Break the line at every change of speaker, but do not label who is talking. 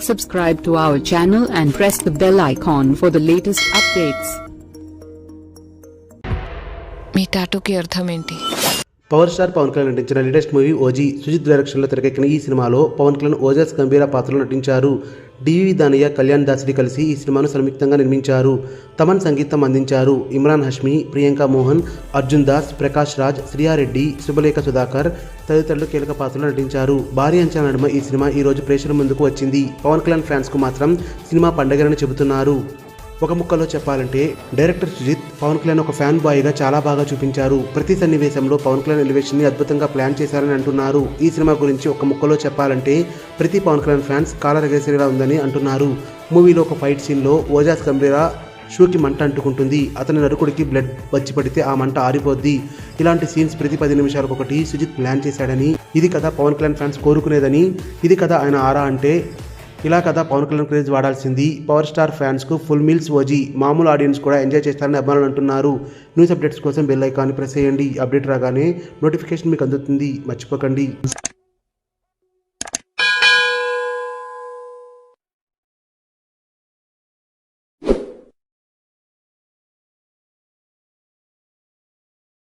Subscribe to our channel and press the bell icon for the latest updates.
మీ టాటూకి అర్థం ఏంటి
power star Pawan Kalyan నటించిన latest movie OG Sujith డైరెక్షన్లో తెరకెక్కిన ఈ సినిమాలో పవన్ కళ్యాణ్ ఓజాస్ గంభీర పాత్రలో నటించారు. డివి దానయ్య కళ్యాణ్ దాస్ని కలిసి ఈ సినిమాను సంయుక్తంగా నిర్మించారు. తమన్ సంగీతం అందించారు. ఇమ్రాన్ హష్మి ప్రియాంక మోహన్ అర్జున్ దాస్ ప్రకాష్ రాజ్ శ్రియారెడ్డి శుభలేఖ సుధాకర్ తదితరులు కీలక పాత్రలో నటించారు. భారీ అంచనా నడుమ ఈ సినిమా ఈ రోజు ప్రేక్షకుల ముందుకు వచ్చింది. పవన్ కళ్యాణ్ ఫ్యాన్స్కు మాత్రం సినిమా పండగలని చెబుతున్నారు. ఒక ముక్కలో చెప్పాలంటే డైరెక్టర్ సుజిత్ పవన్ కళ్యాణ్ ఒక ఫ్యాన్ బాయ్గా చాలా బాగా చూపించారు. ప్రతి సన్నివేశంలో పవన్ కళ్యాణ్ ఎలివేషన్ని అద్భుతంగా ప్లాన్ చేశారని అంటున్నారు. ఈ సినిమా గురించి ఒక ముక్కలో చెప్పాలంటే ప్రతి పవన్ కళ్యాణ్ ఫ్యాన్స్ కాలర్ ఉందని అంటున్నారు. మూవీలో ఒక ఫైట్ సీన్లో ఓజాస్ గంభీరా షూకి మంట అంటుకుంటుంది. అతని నరుకుడికి బ్లడ్ వచ్చి పడితే ఆ మంట ఆరిపోద్ది. ఇలాంటి సీన్స్ ప్రతి పది నిమిషాలకు ఒకటి సుజిత్ ప్లాన్ చేశాడని ఇది కదా పవన్ కళ్యాణ్ ఫ్యాన్స్ కోరుకునేదని ఇది కదా ఆయన ఆరా అంటే ఇలా కదా పవన్ కళ్యాణ్ క్రేజ్ వాడాల్సింది. పవర్ స్టార్ ఫ్యాన్స్కు ఫుల్ మీల్స్ ఓజీ మామూలు ఆడియన్స్ కూడా ఎంజాయ్ చేస్తారని అభిమానులు అంటున్నారు. న్యూస్ అప్డేట్స్ కోసం బెల్ ఐకాన్ ప్రెస్ చేయండి. అప్డేట్ రాగానే నోటిఫికేషన్ మీకు అందుతుంది. మర్చిపోకండి.